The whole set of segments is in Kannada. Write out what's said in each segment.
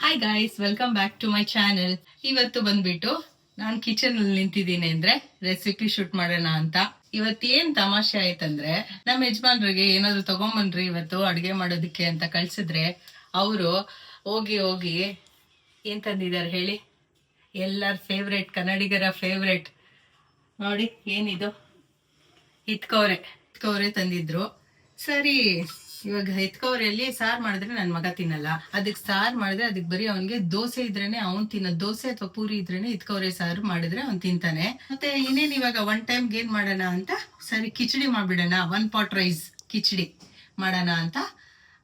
Hi guys welcome back to my channel ಇವತ್ತು ಬಂದ್ಬಿಟ್ಟು ನಾನು ಕಿಚನ್ ಅಲ್ಲಿ ನಿಂತಿದ್ದೀನಿ ಅಂದ್ರೆ ರೆಸಿಪಿ ಶೂಟ್ ಮಾಡೋಣ ಅಂತ. ಇವತ್ತೇನ್ ತಮಾಷೆ ಆಯ್ತಂದ್ರೆ ನಮ್ಮ ಯಜಮಾನ್ರಿಗೆ ಏನಾದ್ರು ತಗೊಂಬನ್ರಿ ಇವತ್ತು ಅಡ್ಗೆ ಮಾಡೋದಕ್ಕೆ ಅಂತ ಕಳ್ಸಿದ್ರೆ ಅವರು ಹೋಗಿ ಹೋಗಿ ಏನ್ ತಂದಿದ್ದಾರೆ ಹೇಳಿ? ಎಲ್ಲರ ಫೇವ್ರೆಟ್ ಕನ್ನಡಿಗರ ಫೇವ್ರೆಟ್ ನೋಡಿ, ಏನಿದು? ಇತ್ಕೋರೆ ಇತ್ಕೋರೆ ತಂದಿದ್ರು. ಸರಿ ಇವಾಗ ಹಿತ್ಕವ್ರೆಯಲ್ಲಿ ಸಾರ್ ಮಾಡಿದ್ರೆ ನನ್ ಮಗ ತಿನ್ನಲ್ಲ. ಅದಕ್ಕೆ ಸಾರ್ ಮಾಡಿದ್ರೆ ಅದಕ್ ಬರೀ ಅವನ್ಗೆ ದೋಸೆ ಇದ್ರೇನೆ ಅವ್ನ್ ತಿನ್ನ ದೋಸೆ ಅಥವಾ ಪೂರಿ ಇದ್ರೇನೆ ಇತ್ಕೋರೆ ಸಾರು ಮಾಡಿದ್ರೆ ಅವ್ನ್ ತಿಂತಾನೆ. ಮತ್ತೆ ಇನ್ನೇನ್ ಇವಾಗ ಒನ್ ಟೈಮ್ ಏನ್ ಮಾಡೋಣ ಅಂತ? ಸರಿ, ಕಿಚಡಿ ಮಾಡ್ಬಿಡೋಣ. ಒನ್ ಪಾಟ್ ರೈಸ್ ಕಿಚಡಿ ಮಾಡೋಣ ಅಂತ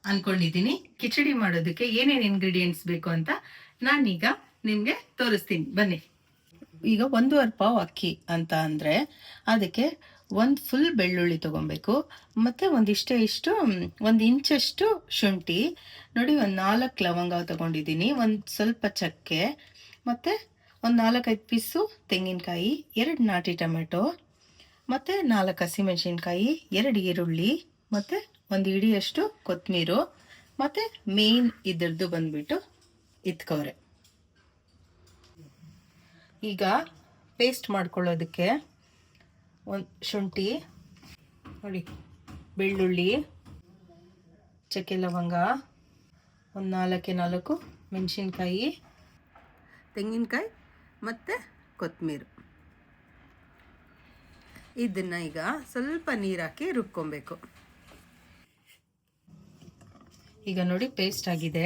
ಅನ್ಕೊಂಡಿದೀನಿ. ಕಿಚಡಿ ಮಾಡೋದಕ್ಕೆ ಏನೇನ್ ಇಂಗ್ರೀಡಿಯೆಂಟ್ಸ್ ಬೇಕು ಅಂತ ನಾನೀಗ ನಿಮ್ಗೆ ತೋರಿಸ್ತೀನಿ. ಬನ್ನಿ. ಈಗ ಒಂದೂವರೆ ಪಾವ್ ಅಕ್ಕಿ ಅಂತ ಅಂದ್ರೆ ಅದಕ್ಕೆ ಒಂದು ಫುಲ್ ಬೆಳ್ಳುಳ್ಳಿ ತೊಗೊಬೇಕು. ಮತ್ತು ಒಂದಿಷ್ಟೇ ಇಷ್ಟು ಒಂದು ಇಂಚಷ್ಟು ಶುಂಠಿ. ನೋಡಿ, ಒಂದು ನಾಲ್ಕು ಲವಂಗ ತೊಗೊಂಡಿದ್ದೀನಿ. ಒಂದು ಸ್ವಲ್ಪ ಚಕ್ಕೆ. ಮತ್ತು ಒಂದು ನಾಲ್ಕೈದು ಪೀಸು ತೆಂಗಿನಕಾಯಿ, ಎರಡು ನಾಟಿ ಟೊಮೆಟೊ ಮತ್ತು ನಾಲ್ಕು ಹಸಿಮೆಣಸಿನ್ಕಾಯಿ, ಎರಡು ಈರುಳ್ಳಿ. ಮತ್ತು ಒಂದು ಇಡಿಯಷ್ಟು ಕೊತ್ತಂಬೀರು ಮತ್ತು ಮೇನ್ ಇದ್ರದ್ದು ಬಂದ್ಬಿಟ್ಟು ಇತ್ಕವ್ರೆ ಈಗ ಪೇಸ್ಟ್ ಮಾಡ್ಕೊಳ್ಳೋದಕ್ಕೆ ಒಂದು ಶುಂಠಿ, ನೋಡಿ, ಬೆಳ್ಳುಳ್ಳಿ, ಚಕ್ಕೆ ಲವಂಗ, ಒಂದು ನಾಲ್ಕೆ ನಾಲ್ಕು ಮೆಣಸಿನ್ಕಾಯಿ, ತೆಂಗಿನಕಾಯಿ ಮತ್ತು ಕೊತ್ತಂಬೀರು ಇದನ್ನು ಈಗ ಸ್ವಲ್ಪ ನೀರು ಹಾಕಿ ರುಬ್ಕೊಬೇಕು. ಈಗ ನೋಡಿ ಪೇಸ್ಟ್ ಆಗಿದೆ.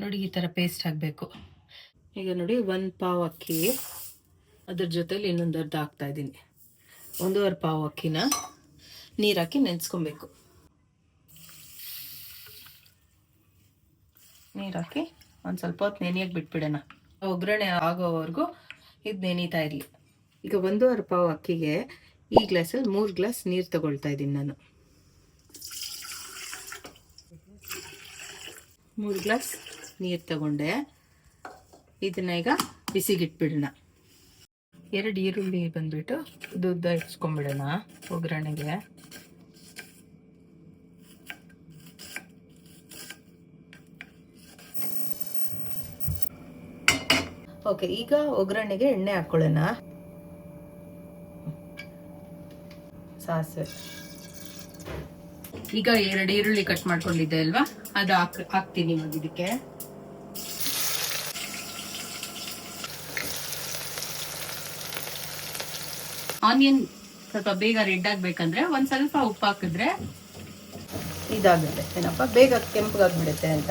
ನೋಡಿ ಈ ಥರ ಪೇಸ್ಟ್ ಆಗಬೇಕು. ಈಗ ನೋಡಿ ಒಂದು ಪಾವ್ ಅಕ್ಕಿ. ಅದ್ರ ಜೊತೇಲಿ ಇನ್ನೊಂದು ಅರ್ಧ ಹಾಕ್ತಾ ಇದ್ದೀನಿ. ಒಂದೂವರೆ ಪಾವು ಅಕ್ಕಿನ ನೀರು ಹಾಕಿ ನೆನೆಸ್ಕೊಬೇಕು. ನೀರು ಹಾಕಿ ಒಂದು ಸ್ವಲ್ಪ ಹೊತ್ತು ನೆನೆಯಕ್ಕೆ ಬಿಟ್ಬಿಡೋಣ. ಒಗ್ಗರಣೆ ಆಗೋವರೆಗೂ ಇದು ನೆನೀತಾ ಇರಲಿ. ಈಗ ಒಂದೂವರೆ ಪಾವು ಅಕ್ಕಿಗೆ ಈ ಗ್ಲಾಸಲ್ಲಿ ಮೂರು ಗ್ಲಾಸ್ ನೀರು ತಗೊಳ್ತಾ ಇದ್ದೀನಿ ನಾನು. ಮೂರು ಗ್ಲಾಸ್ ನೀರು ತಗೊಂಡೆ. ಇದನ್ನ ಈಗ ಬಿಸಿಗಿಟ್ಬಿಡೋಣ. ಎರಡು ಈರುಳ್ಳಿ ಬಂದ್ಬಿಟ್ಟು ಉದ್ದ ಇಟ್ಸ್ಕೊಂಡ್ಬಿಡೋಣ ಒಗ್ಗರಣೆಗೆ. ಓಕೆ ಈಗ ಒಗ್ಗರಣೆಗೆ ಎಣ್ಣೆ ಹಾಕ್ಕೊಳ್ಳೋಣ. ಸಾಸಿವೆ. ಈಗ ಎರಡು ಈರುಳ್ಳಿ ಕಟ್ ಮಾಡ್ಕೊಂಡಿದ್ದೆ ಅಲ್ವಾ? ಅದು ಹಾಕ್ ಹಾಕ್ತೀನಿ ಇವಾಗ ಇದಕ್ಕೆ. ಆನಿಯನ್ ಸ್ವಲ್ಪ ಬೇಗ ರೆಡ್ ಆಗ್ಬೇಕಂದ್ರೆ ಒಂದ್ ಸ್ವಲ್ಪ ಉಪ್ಪು ಹಾಕಿದ್ರೆ ಇದಾಗುತ್ತೆ. ಏನಪ್ಪ? ಬೇಗ ಕೆಂಪಗಾಗ್ಬಿಡುತ್ತೆ ಅಂತ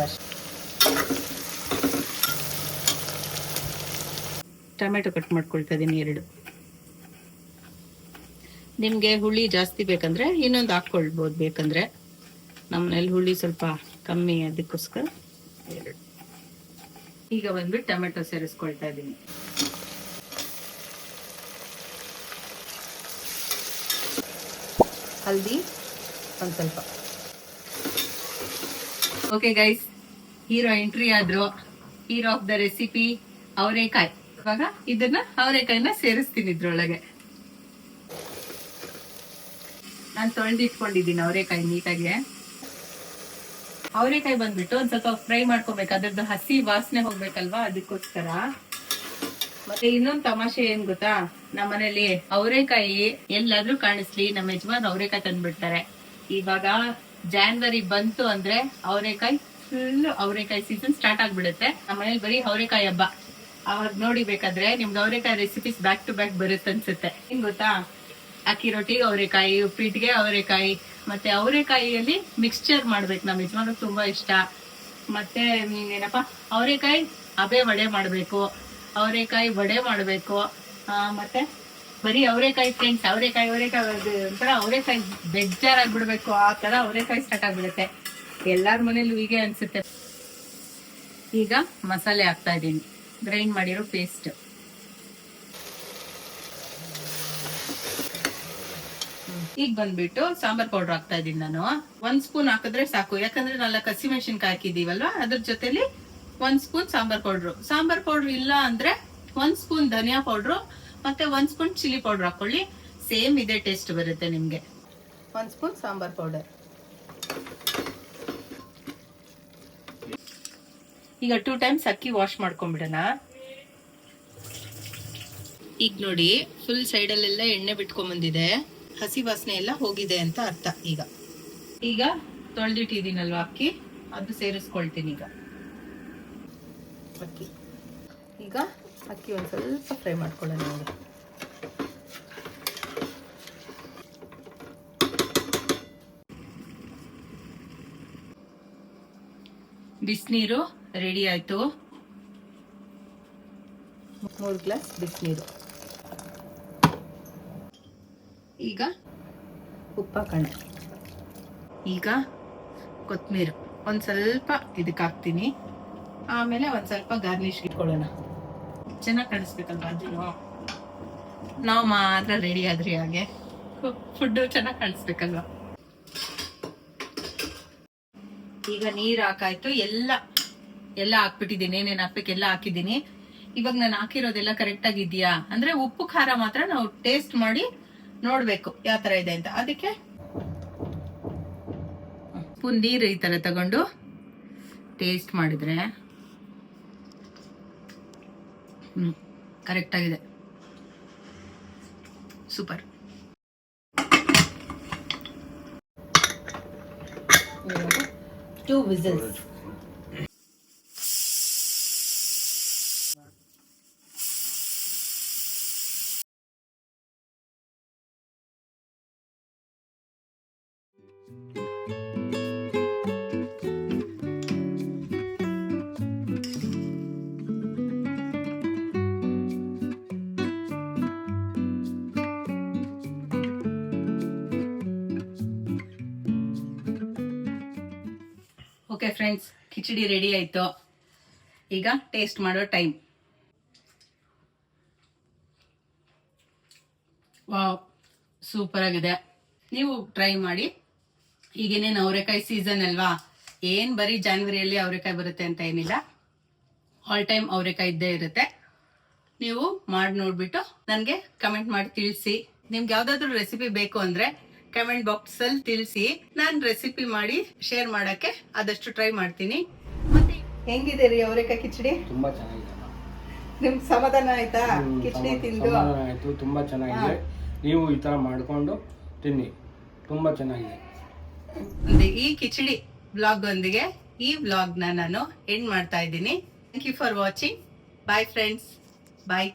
ಟೊಮೆಟೊ ಕಟ್ ಮಾಡ್ಕೊಳ್ತಾ ಇದೀನಿ ಎರಡು. ನಿಮ್ಗೆ ಹುಳಿ ಜಾಸ್ತಿ ಬೇಕಂದ್ರೆ ಇನ್ನೊಂದು ಹಾಕ್ಕೊಳ್ಬೋದು ಬೇಕಂದ್ರೆ. ನಮ್ಮನೇಲಿ ಹುಳಿ ಸ್ವಲ್ಪ ಕಮ್ಮಿ ಅದಕ್ಕೋಸ್ಕರ ಎರಡು. ಈಗ ಬಂದ್ಬಿಟ್ಟು ಟೊಮೆಟೊ ಸೇರಿಸ್ಕೊಳ್ತಾ ಇದ್ದೀನಿ ಹಲ್ದಿ ಒಂದು ಸ್ವಲ್ಪ. ಓಕೆ ಗೈಸ್ ಹೀರೋ ಎಂಟ್ರಿ ಆದ್ರು. ಹೀರೋ ಆಫ್ ದ ರೆಸಿಪಿ ಅವರೇಕಾಯಿ. ಇವಾಗ ಇದನ್ನ ಅವರೇಕಾಯಿನ ಸೇರಿಸ್ತೀನಿ ಇದ್ರೊಳಗೆ. ನಾನು ತೊಳೆದಿಟ್ಕೊಂಡಿದ್ದೀನಿ ಅವರೇಕಾಯಿ ನೀಟಾಗಿ. ಅವರೇಕಾಯಿ ಬಂದ್ಬಿಟ್ಟು ಒಂದ್ ಸ್ವಲ್ಪ ಫ್ರೈ ಮಾಡ್ಕೋಬೇಕು. ಅದ್ರದ್ದು ಹಸಿ ವಾಸನೆ ಹೋಗ್ಬೇಕಲ್ವಾ? ಅದಕ್ಕೋಸ್ಕರ. ಮತ್ತೆ ಇನ್ನೊಂದ್ ತಮಾಷೆ ಏನ್ ಗೊತ್ತಾ? ನಮ್ಮನೇಲಿ ಅವರೇಕಾಯಿ ಎಲ್ಲಾದ್ರೂ ಕಾಣಿಸ್ಲಿ ನಮ್ಮ ಯಜಮಾನ್ ಅವರೇಕಾಯಿ ತಂದ್ಬಿಡ್ತಾರೆ. ಇವಾಗ ಜಾನ್ವರಿ ಬಂತು ಅಂದ್ರೆ ಅವರೇಕಾಯಿ ಫುಲ್ ಅವರೇಕಾಯಿ ಸೀಸನ್ ಸ್ಟಾರ್ಟ್ ಆಗ್ಬಿಡುತ್ತೆ. ನಮ್ಮ ಮನೇಲಿ ಬರೀ ಅವರೇಕಾಯಿ ಹಬ್ಬ. ಅವಾಗ ನೋಡಿ ಬೇಕಾದ್ರೆ ನಿಮ್ಗೆ ಅವರೇಕಾಯಿ ರೆಸಿಪೀಸ್ ಬ್ಯಾಕ್ ಟು ಬ್ಯಾಕ್ ಬರುತ್ತೆ ಅನ್ಸುತ್ತೆ. ಏನ್ ಗೊತ್ತಾ? ಅಕ್ಕಿ ರೊಟ್ಟಿಗೆ ಅವರೆಕಾಯಿ ಉಪ್ಪಿಟ್ಟಿಗೆ ಅವರೆಕಾಯಿ, ಮತ್ತೆ ಅವರೆಕಾಯಿಯಲ್ಲಿ ಮಿಕ್ಸ್ಚರ್ ಮಾಡ್ಬೇಕು. ನಮ್ಮ ಯಜಮಾನ ತುಂಬಾ ಇಷ್ಟ. ಮತ್ತೆ ಏನಪ್ಪಾ ಅವರೆಕಾಯಿ ಅಬೆ ವಡೆ ಮಾಡ್ಬೇಕು. ಅವರೆಕಾಯಿ ವಡೆ ಮಾಡ್ಬೇಕು. ಮತ್ತೆ ಬರೀ ಅವರೆಕಾಯಿ ಫ್ರೆಂಡ್ಸ್ ಅವರೆಕಾಯಿ ಅವರೆಕಾಯಿ ಒಂಥರ ಅವರೆಕಾಯಿ ಬೇಜಾರಾಗ್ಬಿಡ್ಬೇಕು ಆ ತರ ಅವರೆಕಾಯಿ ಸ್ಟಾರ್ಟ್ ಆಗ್ಬಿಡುತ್ತೆ. ಎಲ್ಲಾರ ಮನೇಲೂ ಹೀಗೆ ಅನ್ಸುತ್ತೆ. ಈಗ ಮಸಾಲೆ ಹಾಕ್ತಾ ಇದ್ದೀನಿ. ಗ್ರೈಂಡ್ ಮಾಡಿರೋ ಪೇಸ್ಟ್ ಈಗ ಬಂದ್ಬಿಟ್ಟು ಸಾಂಬಾರ್ ಪೌಡರ್ ಹಾಕ್ತಾ ಇದೀನಿ ನಾನು. ಒಂದ್ ಸ್ಪೂನ್ ಹಾಕಿದ್ರೆ ಸಾಕು. ಯಾಕಂದ್ರೆ ನಾಲ್ಕು ಹಸಿಮೆಣಸಿನ್ಕಾಯಿ ಹಾಕಿದೀವಲ್ವಾ ಅದ್ರ ಜೊತೆಲಿ ಒಂದ್ spoon sambar powder. Sambar powder ಇಲ್ಲ ಅಂದ್ರೆ ಒಂದ್ ಸ್ಪೂನ್ ಧನಿಯಾ ಪೌಡ್ರು ಮತ್ತೆ ಒಂದ್ ಸ್ಪೂನ್ ಚಿಲ್ಲಿ ಪೌಡರ್ ಹಾಕೊಳ್ಳಿ. ಸೇಮ್ ಇದೇ ಟೇಸ್ಟ್ ಬರುತ್ತೆ ನಿಮ್ಗೆ. ಒಂದ್ ಸ್ಪೂನ್ ಸಾಂಬಾರ್ ಪೌಡರ್. ಈಗ ಟೂ ಟೈಮ್ಸ್ ಅಕ್ಕಿ ವಾಶ್ ಮಾಡ್ಕೊಂಡ್ಬಿಡೋಣ. ಈಗ ನೋಡಿ ಫುಲ್ ಸೈಡಲ್ಲೆಲ್ಲ ಎಣ್ಣೆ ಬಿಟ್ಕೊಂಬಂದಿದೆ ಹಸಿ ವಾಸನೆ ಎಲ್ಲ ಹೋಗಿದೆ ಅಂತ ಅರ್ಥ ಈಗ. ಈಗ ತೊಳೆದಿಟ್ಟಿದ್ದೀನಲ್ವಾ ಅಕ್ಕಿ? ಅದು ಸೇರಿಸ್ಕೊಳ್ತೀನಿ ಈಗ. ಅಕ್ಕಿ. ಈಗ ಅಕ್ಕಿ ಒಂದು ಸ್ವಲ್ಪ ಫ್ರೈ ಮಾಡ್ಕೊಳ್ಳೋಣ ನೋಡಿ. ಬಿಸಿನೀರು ರೆಡಿ ಆಯಿತು. ಮೂರು ಗ್ಲಾಸ್ ಬಿಸಿನೀರು ಈಗ ಉಪ್ಪು, ಕಣೆ. ಈಗ ಕೊತ್ತಂಬರಿ ಒಂದು ಸ್ವಲ್ಪ ಇದಕ್ಕೆ ಹಾಕ್ತೀನಿ. ಆಮೇಲೆ ಒಂದು ಸ್ವಲ್ಪ ಗಾರ್ನಿಶ್ ಇಟ್ಕೊಳ್ಳೋಣ. ಚೆನ್ನಾಗಿ ಕಾಣಿಸ್ಬೇಕಲ್ವಾ ಅದನ್ನು ನಾವು ಮಾತ್ರ ರೆಡಿ ಆದ್ರಿ ಹಾಗೆ. ಫುಡ್ಡು ಚೆನ್ನಾಗಿ ಕಾಣಿಸ್ಬೇಕಲ್ವಾ? ಈಗ ನೀರ್ ಹಾಕಾಯ್ತು, ಎಲ್ಲ ಎಲ್ಲ ಹಾಕ್ಬಿಟ್ಟಿದ್ದೀನಿ, ಏನೇನ್ ಹಾಕ್ಬೇಕು ಎಲ್ಲ ಹಾಕಿದ್ದೀನಿ. ಇವಾಗ ನಾನು ಹಾಕಿರೋದೆಲ್ಲ ಕರೆಕ್ಟ್ ಆಗಿದ್ಯಾ ಅಂದ್ರೆ ಉಪ್ಪು, ಖಾರ ಮಾತ್ರ ನಾವು ಟೇಸ್ಟ್ ಮಾಡಿ ನೋಡ್ಬೇಕು ಯಾವ ತರ ಇದೆ ಅಂತ. ಅದಕ್ಕೆ ಉಪ್ಪು, ನೀರು ಈ ತರ ತಗೊಂಡು ಟೇಸ್ಟ್ ಮಾಡಿದ್ರೆ ಹ್ಮ್ ಕರೆಕ್ಟ್ ಆಗಿದೆ. Super two whistles okay friends, khichdi ready ಆಯಿತು. ಈಗ ಟೇಸ್ಟ್ ಮಾಡೋ ಟೈಮ್. ವಾವ್, ಸೂಪರ್ ಆಗಿದೆ. ನೀವು ಟ್ರೈ ಮಾಡಿ. ಈಗೇನೇನು ಅವರೆಕಾಯಿ ಸೀಸನ್ ಅಲ್ವಾ? ಏನ್ ಬರೀ ಜಾನ್ವರಿಯಲ್ಲಿ ಅವರೆಕಾಯಿ ಬರುತ್ತೆ ಅಂತ ಏನಿಲ್ಲ. ಆಲ್ ಟೈಮ್ ಅವರೆಕಾಯಿ ಇದ್ದೇ ಇರುತ್ತೆ. ನೀವು ಮಾಡಿ ನೋಡ್ಬಿಟ್ಟು ನನಗೆ ಕಮೆಂಟ್ ಮಾಡಿ ತಿಳಿಸಿ. ನಿಮ್ಗೆ ಯಾವ್ದಾದ್ರು ರೆಸಿಪಿ ಬೇಕು ಅಂದ್ರೆ ಕಮೆಂಟ್ ಬಾಕ್ಸ್ ಅಲ್ಲಿ ತಿಳಿಸಿ. ನಾನು ರೆಸಿಪಿ ಮಾಡಿ ಶೇರ್ ಮಾಡಕ್ಕೆ ಆದಷ್ಟು ಟ್ರೈ ಮಾಡ್ತೀನಿ. ಮತ್ತೆ ಹೆಂಗಿದೆ ರೀ ಅವರೇಕಾಯಿ ಕಿಚಡಿ? ತುಂಬಾ ಚೆನ್ನಾಗಿದೆ ನಿಮ್ ಸಮಾಧಾನ ಆಯ್ತಾ? ಕಿಚಡಿ ತಿಂದು? ಸಮಾಧಾನ ಆಯ್ತು ತುಂಬಾ ಚೆನ್ನಾಗಿದೆ. ನೀವು ಈ ತರ ಮಾಡ್ಕೊಂಡು ತಿನ್ನಿ. ತುಂಬಾ ಚೆನ್ನಾಗಿದೆ. ಅಂದ್ರೆ ಈ ಕಿಚಡಿ ಬ್ಲಾಗ್ ಒಂದಿಗೆ ಈ ಬ್ಲಾಗ್ನ ನಾನು ಎಂಡ್ ಮಾಡ್ತಾ ಇದ್ದೀನಿ. Thank you for watching bye friends bye